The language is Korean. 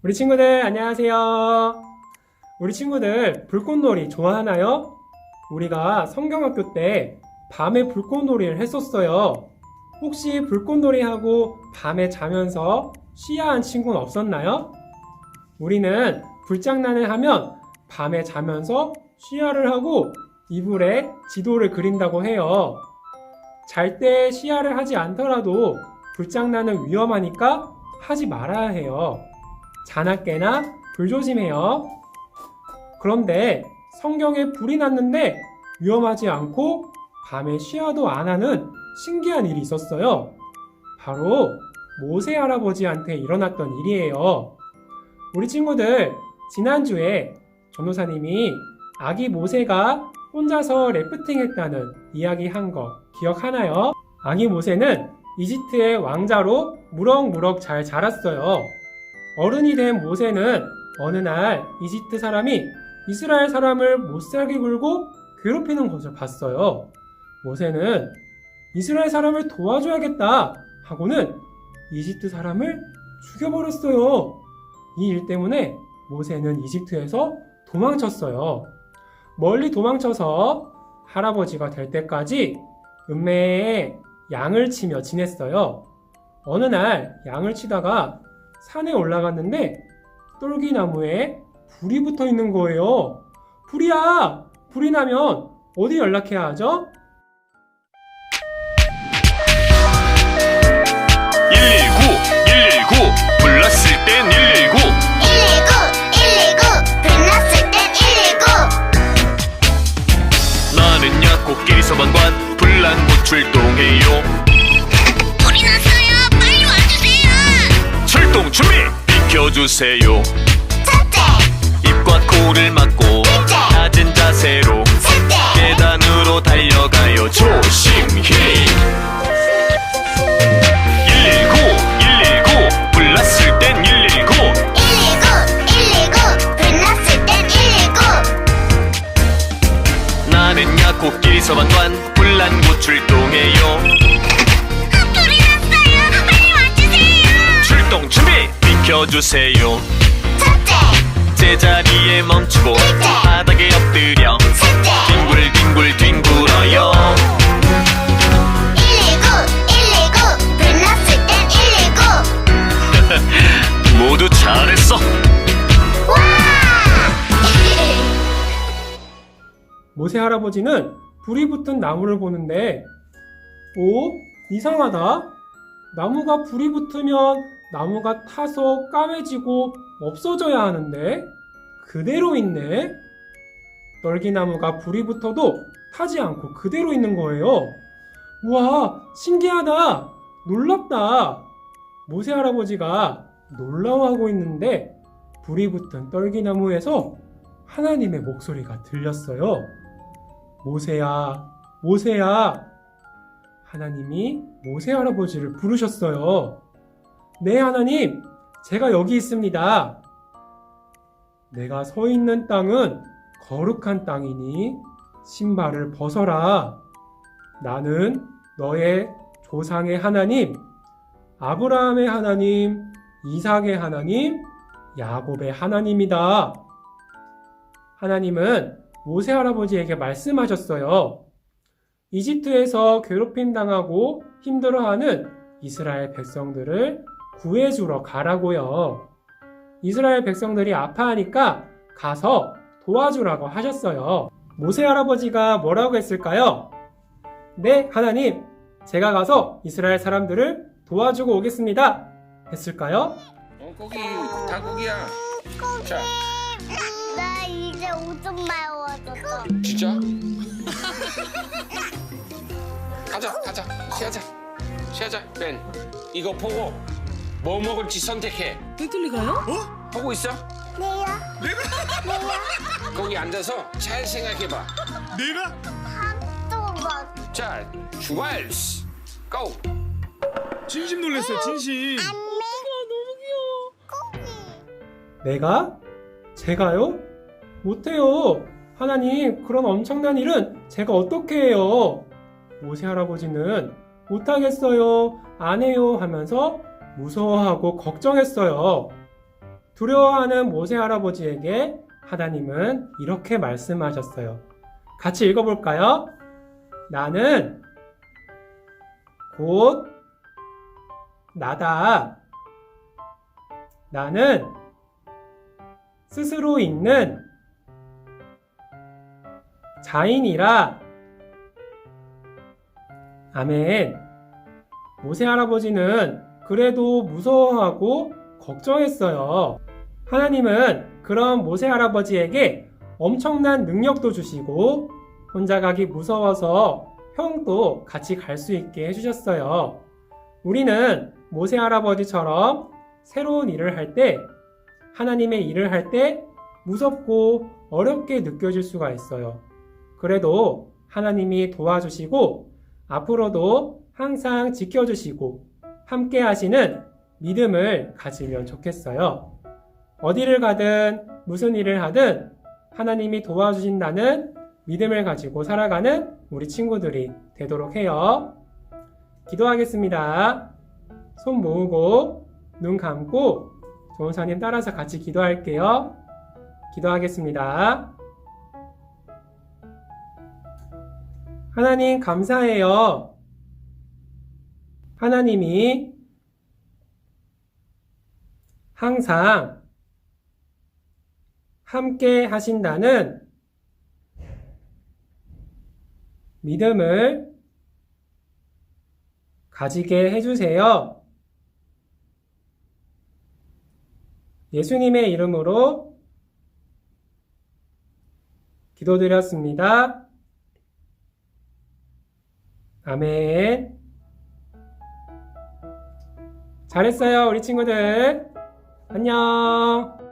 우리 친구들 안녕하세요. 우리 친구들 불꽃놀이 좋아하나요? 우리가 성경학교 때 밤에 불꽃놀이를 했었어요. 혹시 불꽃놀이 하고 밤에 자면서 쉬야한 친구는 없었나요? 우리는 불장난을 하면 밤에 자면서 쉬야를 하고 이불에 지도를 그린다고 해요. 잘 때 쉬야를 하지 않더라도 불장난은 위험하니까 하지 말아야 해요. 자나깨나 불 조심해요. 그런데 성경에 불이 났는데 위험하지 않고 밤에 쉬어도 안 하는 신기한 일이 있었어요. 바로 모세 할아버지한테 일어났던 일이에요. 우리 친구들, 지난주에 전도사님이 아기 모세가 혼자서 래프팅 했다는 이야기 한 거 기억하나요? 아기 모세는 이집트의 왕자로 무럭무럭 잘 자랐어요. 어른이 된 모세는 어느 날 이집트 사람이 이스라엘 사람을 못살게 굴고 괴롭히는 것을 봤어요. 모세는 이스라엘 사람을 도와줘야겠다 하고는 이집트 사람을 죽여버렸어요. 이 일 때문에 모세는 이집트에서 도망쳤어요. 멀리 도망쳐서 할아버지가 될 때까지 은매에 양을 치며 지냈어요. 어느 날 양을 치다가 산에 올라갔는데 똘기나무에 불이 붙어 있는 거예요. 불이야! 불이 나면 어디 연락해야 하죠? 준비 비켜주세요. 첫째. 입과 코를 막고 낮은 자세로 셋째. 계단으로 달려가요. 조심히. 119 119 불났을 땐 119 119 119 불났을 땐 119 나는 약국끼리 서방관 불난 곳 출동해요 비켜주세요. 첫째 제자리에 멈추고 바닥에 엎드려 셋째 뒹굴 뒹굴 뒹굴어요. 119 119 불났을 땐119 모두 잘했어. 와! 모세 할아버지는 불이 붙은 나무를 보는데, 오, 이상하다. 나무가 불이 붙으면 나무가 타서 까매지고 없어져야 하는데, 그대로 있네. 떨기나무가 불이 붙어도 타지 않고 그대로 있는 거예요. 우와, 신기하다. 놀랍다. 모세 할아버지가 놀라워하고 있는데, 불이 붙은 떨기나무에서 하나님의 목소리가 들렸어요. 모세야, 모세야. 하나님이 모세 할아버지를 부르셨어요. 네, 하나님, 제가 여기 있습니다. 내가 서 있는 땅은 거룩한 땅이니 신발을 벗어라. 나는 너의 조상의 하나님, 아브라함의 하나님, 이삭의 하나님, 야곱의 하나님이다. 하나님은 모세 할아버지에게 말씀하셨어요. 이집트에서 괴롭힘 당하고 힘들어하는 이스라엘 백성들을 구해주러 가라고요. 이스라엘 백성들이 아파하니까 가서 도와주라고 하셨어요. 모세 할아버지가 뭐라고 했을까요? 네, 하나님, 제가 가서 이스라엘 사람들을 도와주고 오겠습니다. 했을까요? 어, 고기 닭고기야. 자, 나 이제 오줌 마려워졌어 진짜? 가자, 가자, 쉬하자, 쉬하자. 벤, 이거 보고 뭐 먹을지 선택해. 배틀리 가요? 보고 있어? 네요 거기 앉아서 잘 생각해봐. 또 먹. 자, 출발. 고. 진심 놀랐어요 진심 내가? 제가요? 못해요. 하나님, 그런 엄청난 일은 제가 어떻게 해요? 모세 할아버지는 못하겠어요. 안 해요. 하면서 무서워하고 걱정했어요. 두려워하는 모세 할아버지에게 하나님은 이렇게 말씀하셨어요. 같이 읽어볼까요? 나는 곧 나다. 나는 스스로 있는 자인이라. 아멘. 모세 할아버지는 그래도 무서워하고 걱정했어요. 하나님은 그런 모세 할아버지에게 엄청난 능력도 주시고 혼자 가기 무서워서 형도 같이 갈 수 있게 해주셨어요. 우리는 모세 할아버지처럼 새로운 일을 할 때, 하나님의 일을 할 때 무섭고 어렵게 느껴질 수가 있어요. 그래도 하나님이 도와주시고 앞으로도 항상 지켜주시고 함께 하시는 믿음을 가지면 좋겠어요. 어디를 가든 무슨 일을 하든 하나님이 도와주신다는 믿음을 가지고 살아가는 우리 친구들이 되도록 해요. 기도하겠습니다. 손 모으고 눈 감고 조은사님 따라서 같이 기도할게요. 기도하겠습니다. 하나님 감사해요. 하나님이 항상 함께 하신다는 믿음을 가지게 해주세요. 예수님의 이름으로 기도드렸습니다. 아멘. 잘했어요, 우리 친구들. 안녕.